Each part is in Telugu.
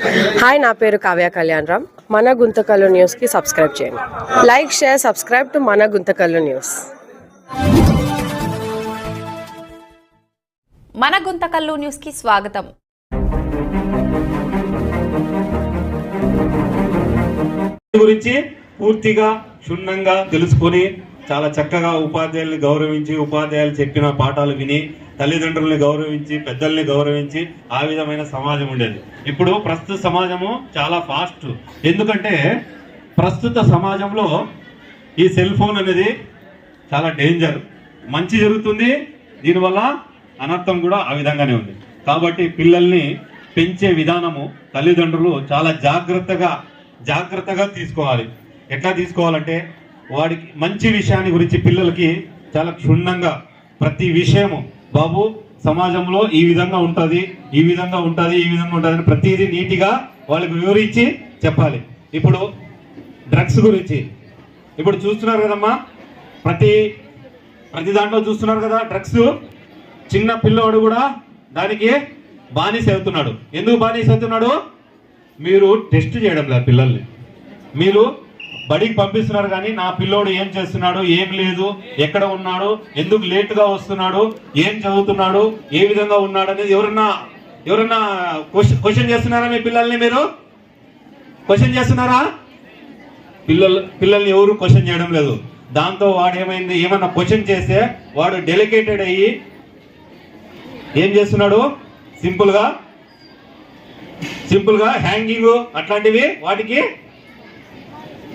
హాయ్ నా పేరు కావ్య కళ్యాణ్ రామ్. మన గుంతకల్లు న్యూస్కి సబ్స్క్రైబ్ చేయండి. లైక్ షేర్ సబ్స్క్రైబ్ టు మన గుంతకల్లు న్యూస్ మన గుంతకల్లు న్యూస్కి స్వాగతం. గురించి పూర్తిగా క్షుణ్ణంగా తెలుసుకొని చాలా చక్కగా ఉపాధ్యాయుల్ని గౌరవించి ఉపాధ్యాయులు చెప్పిన పాఠాలు విని తల్లిదండ్రుల్ని గౌరవించి పెద్దల్ని గౌరవించి ఆ విధమైన సమాజం ఉండేది. ఇప్పుడు ప్రస్తుత సమాజము చాలా ఫాస్ట్. ఎందుకంటే ప్రస్తుత సమాజంలో ఈ సెల్ ఫోన్ అనేది చాలా డేంజర్. మంచి జరుగుతుంది దీనివల్ల అనర్థం కూడా ఆ విధంగానే ఉంది. కాబట్టి పిల్లల్ని పెంచే విధానము తల్లిదండ్రులు చాలా జాగ్రత్తగా జాగ్రత్తగా తీసుకోవాలి. ఎట్లా తీసుకోవాలంటే వాడికి మంచి విషయాన్ని గురించి పిల్లలకి చాలా క్షుణ్ణంగా ప్రతి విషయము బాబు సమాజంలో ఈ విధంగా ఉంటుంది ఈ విధంగా ఉంటుంది ఈ విధంగా ఉంటుంది అని ప్రతిదీ నీటిగా వాళ్ళకి వివరించి చెప్పాలి. ఇప్పుడు డ్రగ్స్ గురించి. ఇప్పుడు చూస్తున్నారు కదమ్మా ప్రతి ప్రతి దాంట్లో చూస్తున్నారు కదా డ్రగ్స్? చిన్న పిల్లోడు కూడా దానికి బానిస అవుతున్నాడు. ఎందుకు బానిస అవుతున్నాడు? మీరు టెస్ట్ చేయడం లేదు పిల్లల్ని. మీరు బడికి పంపిస్తున్నారు కానీ నా పిల్లోడు ఏం చేస్తున్నాడు ఏం లేదు ఎక్కడ ఉన్నాడు ఎందుకు లేటుగా వస్తున్నాడు ఏం చదువుతున్నాడు ఏ విధంగా ఉన్నాడు అనేది ఎవరన్నా ఎవరన్నా క్వశ్చన్ చేస్తున్నారా మీ పిల్లల్ని మీరు? క్వశ్చన్ చేస్తున్నారా? పిల్లలు పిల్లల్ని ఎవరు క్వశ్చన్ చేయడం లేదు. దాంతో వాడు ఏమైంది ఏమన్నా క్వశ్చన్ చేస్తే వాడు డెలికేటెడ్ అయ్యి ఏం చేస్తున్నాడు? సింపుల్గా సింపుల్గా హ్యాంగింగ్ అట్లాంటివి వాటికి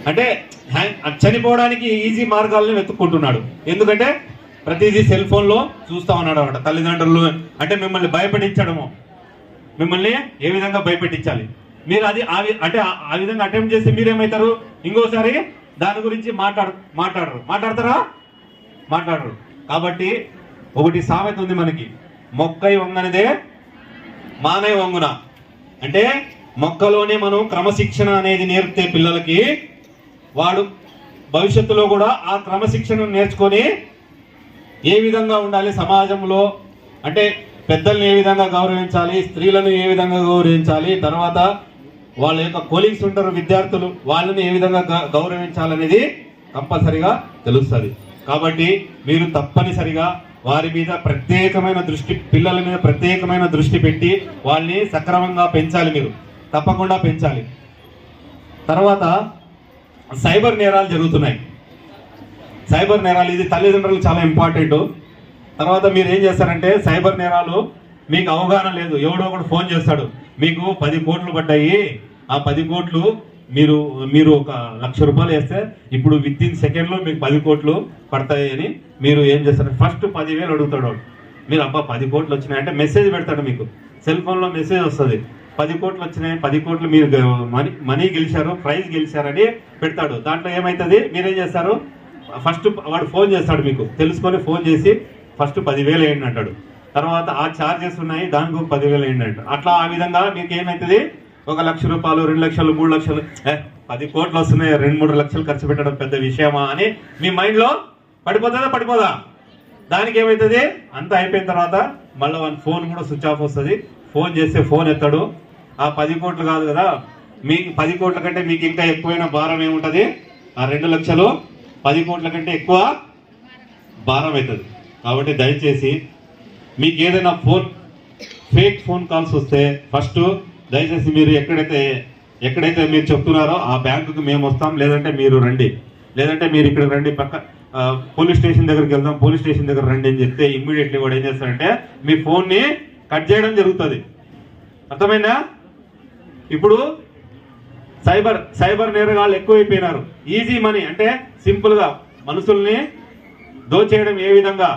అంటే చనిపోవడానికి ఈజీ మార్గాలను వెతుక్కుంటున్నాడు. ఎందుకంటే ప్రతిదీ సెల్ ఫోన్లో చూస్తూ చూస్తా ఉన్నాడు అనమాట తల్లిదండ్రులు అంటే మిమ్మల్ని భయపెట్టించడము. మిమ్మల్ని ఏ విధంగా భయపెట్టించాలి? మీరు అది అంటే ఆ- విధంగా అటెంప్ట్ చేసి మీరేమవుతారు ఇంకోసారి దాని గురించి మాట్లాడు మాట్లాడరు. మాట్లాడతారా? మాట్లాడరు. కాబట్టి ఒకటి సామెత ఉంది మనకి. మొక్కై వంగనిదే మానై వంగున. అంటే మొక్కలోనే మనం క్రమశిక్షణ అనేది నేర్పితే పిల్లలకి వాడు భవిష్యత్తులో కూడా ఆ క్రమశిక్షణను నేర్చుకొని ఏ విధంగా ఉండాలి సమాజంలో? అంటే పెద్దల్ని ఏ విధంగా గౌరవించాలి? స్త్రీలను ఏ విధంగా గౌరవించాలి? తర్వాత వాళ్ళ యొక్క కోలీగ్స్ ఉంటారు విద్యార్థులు వాళ్ళని ఏ విధంగా గ- గౌరవించాలనేది కంపల్సరిగా తెలుస్తుంది. కాబట్టి మీరు తప్పనిసరిగా వారి మీద ప్రత్యేకమైన దృష్టి పిల్లల మీద ప్రత్యేకమైన దృష్టి పెట్టి వాళ్ళని సక్రమంగా పెంచాలి మీరు. తప్పకుండా పెంచాలి. తర్వాత సైబర్ నేరాలు జరుగుతున్నాయి. సైబర్ నేరాలు ఇది తల్లిదండ్రులు చాలా ఇంపార్టెంట్ తర్వాత మీరు ఏం చేస్తారంటే సైబర్ నేరాలు మీకు అవగాహన లేదు. ఎవడో ఒకడు ఫోన్ చేస్తాడు. మీకు పది కోట్లు పడ్డాయి. ఆ పది కోట్లు మీరు మీరు ఒక లక్ష రూపాయలు వేస్తే ఇప్పుడు విత్ ఇన్ సెకండ్లో మీకు పది కోట్లు పడతాయి అని మీరు ఏం చేస్తారు? ఫస్ట్ పదివేలు అడుగుతాడు మీరు అబ్బా పది కోట్లు వచ్చినాయంటే మెసేజ్ పెడతాడు మీకు. సెల్ ఫోన్లో మెసేజ్ వస్తుంది. పది కోట్లు వచ్చినాయి పది కోట్లు మీరు మనీ మనీ గెలిచారు ప్రైజ్ గెలిచారని పెడతాడు. దాంట్లో ఏమవుతుంది మీరేం చేస్తారు? ఫస్ట్ వాడు ఫోన్ చేస్తాడు మీకు. తెలుసుకొని ఫోన్ చేసి ఫస్ట్ పదివేలు వేయండి అంటాడు. తర్వాత ఆ ఛార్జెస్ ఉన్నాయి దానికి ఒక పదివేలు వేయండి అంటాడు. అట్లా ఆ విధంగా మీకు ఏమవుతుంది ఒక లక్ష రూపాయలు రెండు లక్షలు మూడు లక్షలు పది కోట్లు వస్తున్నాయి రెండు మూడు లక్షలు ఖర్చు పెట్టడం పెద్ద విషయమా అని మీ మైండ్లో పడిపోతుందా? పడిపోదా? దానికి ఏమవుతుంది అంతా అయిపోయిన తర్వాత మళ్ళీ వన్ ఫోన్ కూడా స్విచ్ ఆఫ్ వస్తుంది. ఫోన్ చేస్తే ఫోన్ ఎత్తాడు. ఆ పది కోట్లు కాదు కదా? మీకు పది కోట్ల కంటే మీకు ఇంకా ఎక్కువైన భారం ఏముంటుంది? ఆ రెండు లక్షలు పది కోట్ల కంటే ఎక్కువ భారం అవుతుంది కాబట్టి దయచేసి మీకు ఏదైనా ఫోన్ ఫేక్ ఫోన్ కాల్స్ వస్తే ఫస్ట్ దయచేసి మీరు ఎక్కడైతే ఎక్కడైతే మీరు చెప్తున్నారో ఆ బ్యాంకుకి మేము వస్తాం. లేదంటే మీరు రండి. లేదంటే మీరు ఇక్కడ రండి. పక్క పోలీస్ స్టేషన్ దగ్గరికి వెళ్దాం. పోలీస్ స్టేషన్ దగ్గర రండి అని చెప్తే ఇమ్మీడియట్లీ వాడు ఏం చేస్తాడంటే మీ ఫోన్ని కట్ చేయడం జరుగుతుంది. అర్థమైందా? ఇప్పుడు సైబర్ సైబర్ నేరగాళ్ళు ఎక్కువైపోయినారు. ఈజీ మనీ అంటే సింపుల్గా మనుషుల్ని దోచేయడం ఏ విధంగా?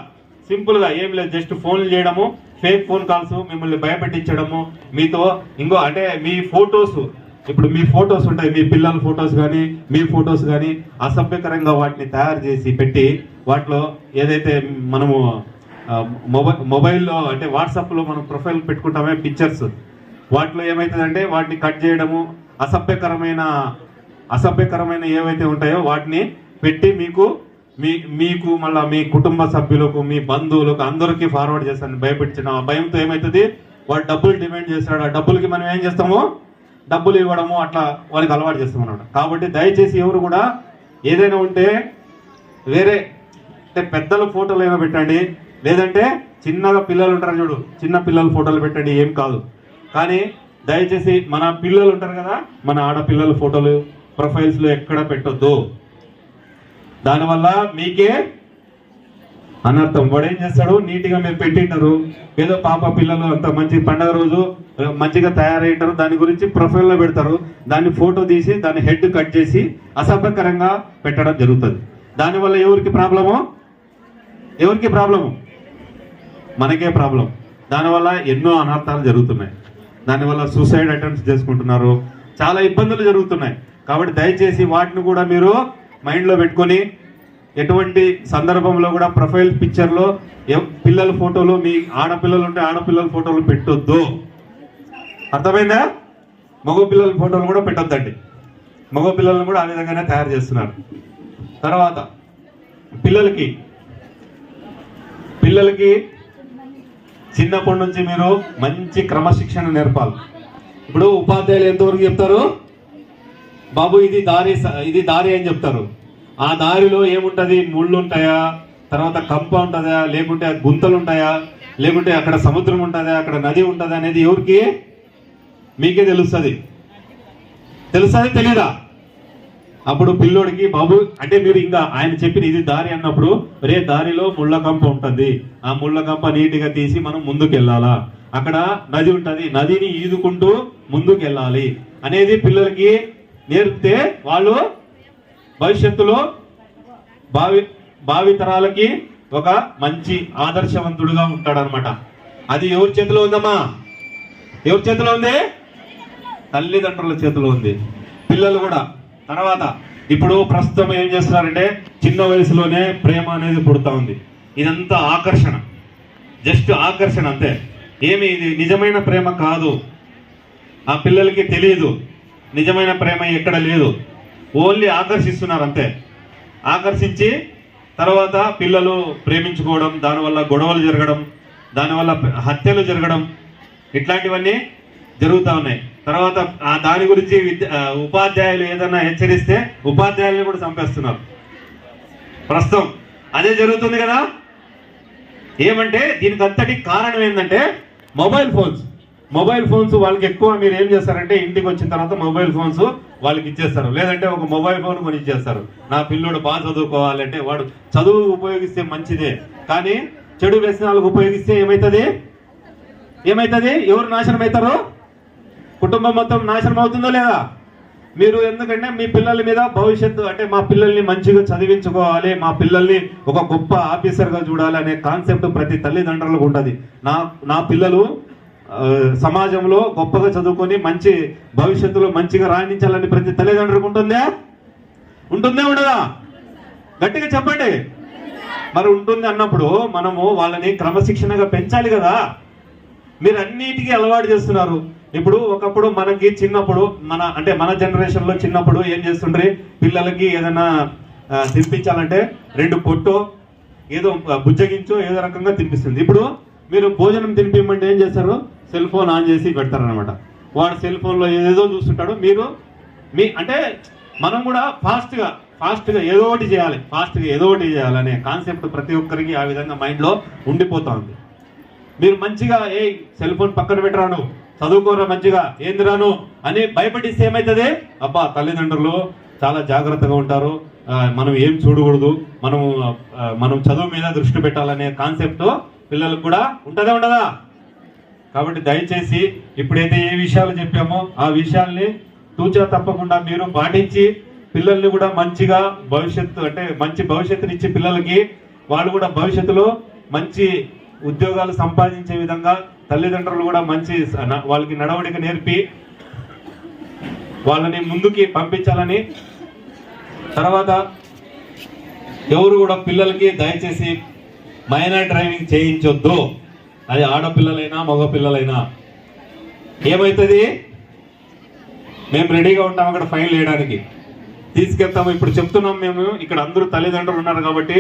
సింపుల్గా ఏమి ఏం లేదు జస్ట్ ఫోన్లు చేయడము ఫేక్ ఫోన్ కాల్స్ మిమ్మల్ని భయపెట్టించడము మీతో ఇంకో అంటే మీ ఫొటోస్ ఇప్పుడు మీ ఫొటోస్ ఉంటాయి మీ పిల్లల ఫొటోస్ కానీ మీ ఫొటోస్ కానీ అసభ్యకరంగా వాటిని తయారు చేసి పెట్టి వాటిలో ఏదైతే మనము మొబైల్ మొబైల్లో అంటే వాట్సాప్లో మనం ప్రొఫైల్ పెట్టుకుంటామే పిక్చర్స్ వాటిలో ఏమవుతుందంటే వాటిని కట్ చేయడము అసభ్యకరమైన అసభ్యకరమైన ఏవైతే ఉంటాయో వాటిని పెట్టి మీకు మీ మీకు మళ్ళీ మీ కుటుంబ సభ్యులకు మీ బంధువులకు అందరికీ ఫార్వర్డ్ చేస్తాను. భయపెట్టిన ఆ భయంతో ఏమవుతుంది వాడు డబ్బులు డిమాండ్ చేస్తాడు. ఆ డబ్బులకి మనం ఏం చేస్తాము? డబ్బులు ఇవ్వడము అట్లా వాళ్ళకి అలవాటు చేస్తాం అనమాట కాబట్టి దయచేసి ఎవరు కూడా ఏదైనా ఉంటే వేరే అంటే పెద్దల ఫోటోలు ఏమైనా పెట్టండి. లేదంటే చిన్నగా పిల్లలు ఉంటారు చూడు చిన్న పిల్లల ఫోటోలు పెట్టండి ఏం కాదు. కానీ దయచేసి మన పిల్లలు ఉంటారు కదా మన ఆడపిల్లల ఫోటోలు ప్రొఫైల్స్లో ఎక్కడ పెట్టొద్దు. దానివల్ల మీకే అనర్థం. వాడు ఏం చేస్తాడు? నీట్గా మీరు పెట్టింటారు ఏదో పాప పిల్లలు అంత మంచి పండగ రోజు మంచిగా తయారయ్యారు దాని గురించి ప్రొఫైల్లో పెడతారు. దాన్ని ఫోటో తీసి దాన్ని హెడ్ కట్ చేసి అసభ్యకరంగా పెట్టడం జరుగుతుంది. దానివల్ల ఎవరికి ప్రాబ్లము? ఎవరికి ప్రాబ్లము? మనకే ప్రాబ్లం. దానివల్ల ఎన్నో అనర్థాలు జరుగుతున్నాయి. దానివల్ల సూసైడ్ అటెంప్ట్స్ చేసుకుంటున్నారు. చాలా ఇబ్బందులు జరుగుతున్నాయి. కాబట్టి దయచేసి వాటిని కూడా మీరు మైండ్లో పెట్టుకొని ఎటువంటి సందర్భంలో కూడా ప్రొఫైల్ పిక్చర్లో పిల్లల ఫోటోలు మీ ఆడపిల్లలు ఉంటే ఆడపిల్లల ఫోటోలు పెట్టొద్దు. అర్థమైందా? మగ పిల్లల ఫోటోలు కూడా పెట్టొద్దండి. మగ పిల్లలను కూడా ఆ విధంగానే తయారు చేస్తున్నారు. తర్వాత పిల్లలకి పిల్లలకి చిన్నప్పటి నుంచి మీరు మంచి క్రమశిక్షణ నేర్పాలి. ఇప్పుడు ఉపాధ్యాయులు ఎంతవరకు చెప్తారు? బాబు ఇది దారి స- ఇది దారి అని చెప్తారు. ఆ దారిలో ఏముంటుంది? ముళ్ళు ఉంటాయా తర్వాత కంప ఉంటుందా? లేకుంటే గుంతలు ఉంటాయా లేకుంటే అక్కడ సముద్రం ఉంటుందా? అక్కడ నది ఉంటుందా? అనేది ఎవరికి? మీకే తెలుస్తుంది. తెలుస్తుంది తెలీదా? అప్పుడు పిల్లోడికి బాబు అంటే మీరు ఇంకా ఆయన చెప్పిన ఇది దారి అన్నప్పుడు రే దారిలో ముళ్ళకంప ఉంటుంది. ఆ ముళ్ళకంప నీట్గా తీసి మనం ముందుకు వెళ్ళాలా అక్కడ నది ఉంటుంది. నదిని ఈదుకుంటూ ముందుకు వెళ్ళాలి అనేది పిల్లలకి నేర్పితే వాళ్ళు భవిష్యత్తులో భావి భావితరాలకి ఒక మంచి ఆదర్శవంతుడుగా ఉంటాడనమాట అది ఎవరి చేతిలో ఉందమ్మా? ఎవరి చేతిలో ఉంది? తల్లిదండ్రుల చేతిలో ఉంది. పిల్లలు కూడా. తర్వాత ఇప్పుడు ప్రస్తుతం ఏం చేస్తున్నారంటే చిన్న వయసులోనే ప్రేమ అనేది పుడతా ఉంది. ఇదంతా ఆకర్షణ. జస్ట్ ఆకర్షణ అంతే. ఏమి ఇది నిజమైన ప్రేమ కాదు. ఆ పిల్లలకి తెలియదు నిజమైన ప్రేమ ఎక్కడ లేదు. ఓన్లీ ఆకర్షిస్తున్నారు అంతే. ఆకర్షించి తర్వాత పిల్లలు ప్రేమించుకోవడం దానివల్ల గొడవలు జరగడం దానివల్ల హత్యలు జరగడం ఇట్లాంటివన్నీ జరుగుతూ ఉన్నాయి. తర్వాత దాని గురించి విద్య ఉపాధ్యాయులు ఏదైనా హెచ్చరిస్తే ఉపాధ్యాయులను కూడా చంపేస్తున్నారు. ప్రస్తుతం అదే జరుగుతుంది కదా? ఏమంటే దీనికి అంతటి కారణం ఏంటంటే మొబైల్ ఫోన్స్. మొబైల్ ఫోన్స్ వాళ్ళకి ఎక్కువ మీరు ఏం చేస్తారంటే ఇంటికి వచ్చిన తర్వాత మొబైల్ ఫోన్స్ వాళ్ళకి ఇచ్చేస్తారు. లేదంటే ఒక మొబైల్ ఫోన్ కొని ఇచ్చేస్తారు. నా పిల్లోడు బాగా చదువుకోవాలంటే వాడు చదువు ఉపయోగిస్తే మంచిదే. కానీ చెడు వ్యసనాలకు ఉపయోగిస్తే ఏమవుతుంది ఏమవుతుంది ఎవరు నాశనం అవుతారు? కుటుంబం మొత్తం నాశనం అవుతుందో లేదా? మీరు ఎందుకంటే మీ పిల్లల మీద భవిష్యత్తు అంటే మా పిల్లల్ని మంచిగా చదివించుకోవాలి మా పిల్లల్ని ఒక గొప్ప ఆఫీసర్గా చూడాలి అనే కాన్సెప్ట్ ప్రతి తల్లిదండ్రులకు ఉంటుంది. నా నా పిల్లలు సమాజంలో గొప్పగా చదువుకొని మంచి భవిష్యత్తులో మంచిగా రాణించాలని ప్రతి తల్లిదండ్రులకు ఉంటుందా? ఉంటుందా ఉండదా? గట్టిగా చెప్పండి. మరి ఉంటుంది అన్నప్పుడు మనము వాళ్ళని క్రమశిక్షణగా పెంచాలి కదా. మీరు అన్నిటికీ అలవాటు చేస్తున్నారు. ఇప్పుడు ఒకప్పుడు మనకి చిన్నప్పుడు మన అంటే మన జనరేషన్లో చిన్నప్పుడు ఏం చేస్తుండ్రి? పిల్లలకి ఏదైనా తినిపించాలంటే రెండు పొట్టో ఏదో బుజ్జగించో ఏదో రకంగా తినిపిస్తుంది. ఇప్పుడు మీరు భోజనం తినిపించమంటే ఏం చేస్తారు? సెల్ ఫోన్ ఆన్ చేసి పెడతారనమాట వాడు సెల్ ఫోన్లో ఏదో ఏదేదో చూస్తుంటాడు. మీరు మీ అంటే మనం కూడా ఫాస్ట్గా ఫాస్ట్గా ఏదో ఒకటి చేయాలి. ఫాస్ట్గా ఏదో ఒకటి చేయాలనే కాన్సెప్ట్ ప్రతి ఒక్కరికి ఆ విధంగా మైండ్లో ఉండిపోతూ ఉంది. మీరు మంచిగా ఏ సెల్ ఫోన్ పక్కన పెట్టరాను చదువుకోరా మంచిగా. ఏంది రాను అని భయపడిస్తే ఏమవుతుంది అబ్బా తల్లిదండ్రులు చాలా జాగ్రత్తగా ఉంటారు. మనం ఏం చూడకూడదు. మనం మనం చదువు మీద దృష్టి పెట్టాలనే కాన్సెప్ట్ పిల్లలకు కూడా ఉంటుందా ఉండదా? కాబట్టి దయచేసి ఇప్పుడైతే ఏ విషయాలు చెప్పామో ఆ విషయాల్ని తూచా తప్పకుండా మీరు పాటించి పిల్లల్ని కూడా మంచిగా భవిష్యత్తు అంటే మంచి భవిష్యత్తునిచ్చి పిల్లలకి వాళ్ళు కూడా భవిష్యత్తులో మంచి ఉద్యోగాలు సంపాదించే విధంగా తల్లిదండ్రులు కూడా మంచి వాళ్ళకి నడవడిక నేర్పి వాళ్ళని ముందుకి పంపించాలని. తర్వాత ఎవరు కూడా పిల్లలకి దయచేసి మైనర్ డ్రైవింగ్ చేయించొద్దు. అది ఆడపిల్లలైనా మగ పిల్లలైనా ఏమవుతుంది మేము రెడీగా ఉంటాం అక్కడ ఫైన్ వేయడానికి. తీసుకెళ్తాము. ఇప్పుడు చెప్తున్నాం మేము ఇక్కడ అందరూ తల్లిదండ్రులు ఉన్నారు కాబట్టి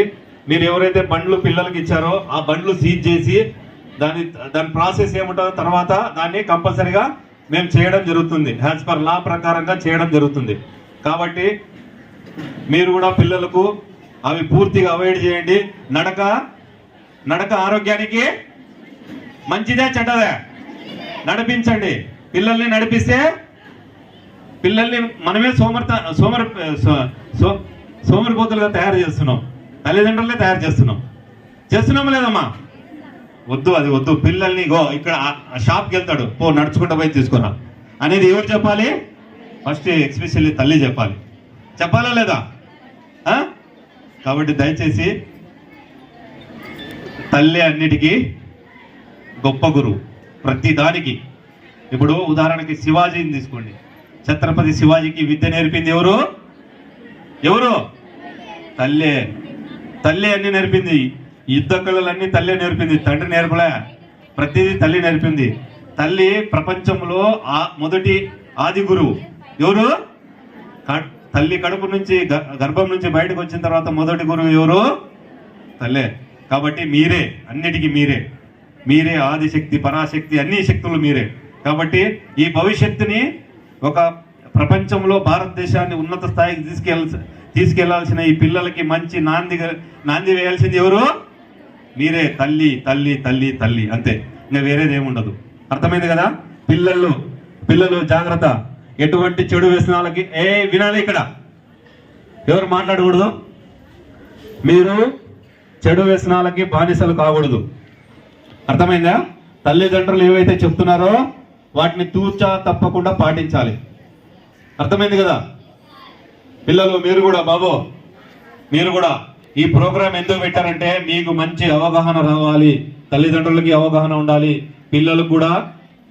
మీరు ఎవరైతే బండ్లు పిల్లలకి ఇచ్చారో ఆ బండ్లు సీజ్ చేసి దాని దాని ప్రాసెస్ ఏముంటుందో తర్వాత దాన్ని కంపల్సరీగా మేము చేయడం జరుగుతుంది. యాజ్ పర్ లా ప్రకారంగా చేయడం జరుగుతుంది. కాబట్టి మీరు కూడా పిల్లలకు అవి పూర్తిగా అవాయిడ్ చేయండి. నడక నడక ఆరోగ్యానికి మంచిదే చెడ్డదే? నడిపించండి. పిల్లల్ని నడిపిస్తే పిల్లల్ని మనమే సోమర్త సోమర్ సో- సోమరిపోతులుగా తయారు చేస్తున్నాం. తల్లిదండ్రులనే తయారు చేస్తున్నాం. చేస్తున్నామా లేదమ్మా? వద్దు అది వద్దు. పిల్లల్ని గో ఇక్కడ షాప్కి వెళ్తాడు. పో నడుచుకుంటూ పోయి తీసుకురా. అనేది ఎవరు చెప్పాలి? ఫస్ట్ ఎక్స్పెషల్లీ తల్లి చెప్పాలి. చెప్పాలా లేదా? కాబట్టి దయచేసి తల్లి అన్నిటికీ గొప్ప గురువు. ప్రతి దానికి. ఇప్పుడు ఉదాహరణకి శివాజీని తీసుకోండి. ఛత్రపతి శివాజీకి విద్య నేర్పింది ఎవరు? ఎవరు? తల్లే. తల్లి అన్ని నేర్పింది. యుద్ధ కళలన్నీ తల్లి నేర్పింది. తండ్రి నేర్పలే. ప్రతిదీ తల్లి నేర్పింది. తల్లి ప్రపంచంలో ఆ మొదటి ఆది గురువు. ఎవరు? క- తల్లి కడుపు నుంచి గ- గర్భం నుంచి బయటకు వచ్చిన తర్వాత మొదటి గురువు ఎవరు? తల్లే. కాబట్టి మీరే అన్నిటికీ మీరే. మీరే ఆదిశక్తి పరాశక్తి అన్ని శక్తులు మీరే. కాబట్టి ఈ భవిష్యత్తుని ఒక ప్రపంచంలో భారతదేశాన్ని ఉన్నత స్థాయికి తీసుకెళ్ళ తీసుకెళ్ళాల్సిన ఈ పిల్లలకి మంచి నాంది నాంది వేయాల్సింది ఎవరు? మీరే. తల్లి తల్లి తల్లి తల్లి. అంతే. ఇంకా వేరేది ఏముండదు అర్థమైంది కదా? పిల్లలు పిల్లలు జాగ్రత్త. ఎటువంటి చెడు వ్యసనాలకి ఏ వినాలి ఇక్కడ. ఎవరు మాట్లాడకూడదు? మీరు చెడు వ్యసనాలకి బానిసలు కాకూడదు. అర్థమైందా? తల్లిదండ్రులు ఏవైతే చెప్తున్నారో వాటిని తూచా తప్పకుండా పాటించాలి. అర్థమైంది కదా? పిల్లలు మీరు కూడా బాబు మీరు కూడా ఈ ప్రోగ్రాం ఎందుకు పెట్టారంటే మీకు మంచి అవగాహన రావాలి తల్లిదండ్రులకి అవగాహన ఉండాలి పిల్లలకు కూడా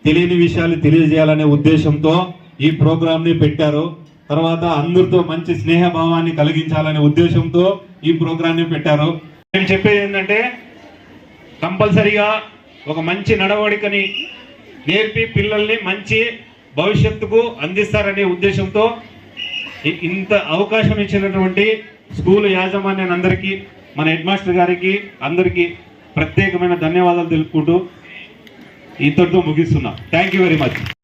తెలియని విషయాలు తెలియజేయాలనే ఉద్దేశంతో ఈ ప్రోగ్రాంని పెట్టారు. తర్వాత అందరితో మంచి స్నేహ భావాన్ని కలిగించాలనే ఉద్దేశంతో ఈ ప్రోగ్రాంని పెట్టారు. నేను చెప్పేది ఏంటంటే కంపల్సరిగా ఒక మంచి నడవడికని నేర్పి పిల్లల్ని మంచి భవిష్యత్తుకు అందిస్తారనే ఉద్దేశంతో ఇంత అవకాశం ఇచ్చినటువంటి స్కూల్ యాజమాన్యం అందరికీ మన హెడ్ మాస్టర్ గారికి అందరికీ ప్రత్యేకమైన ధన్యవాదాలు తెలుపుకుంటూ ఇంతటితో ముగిస్తున్నా. Thank you very much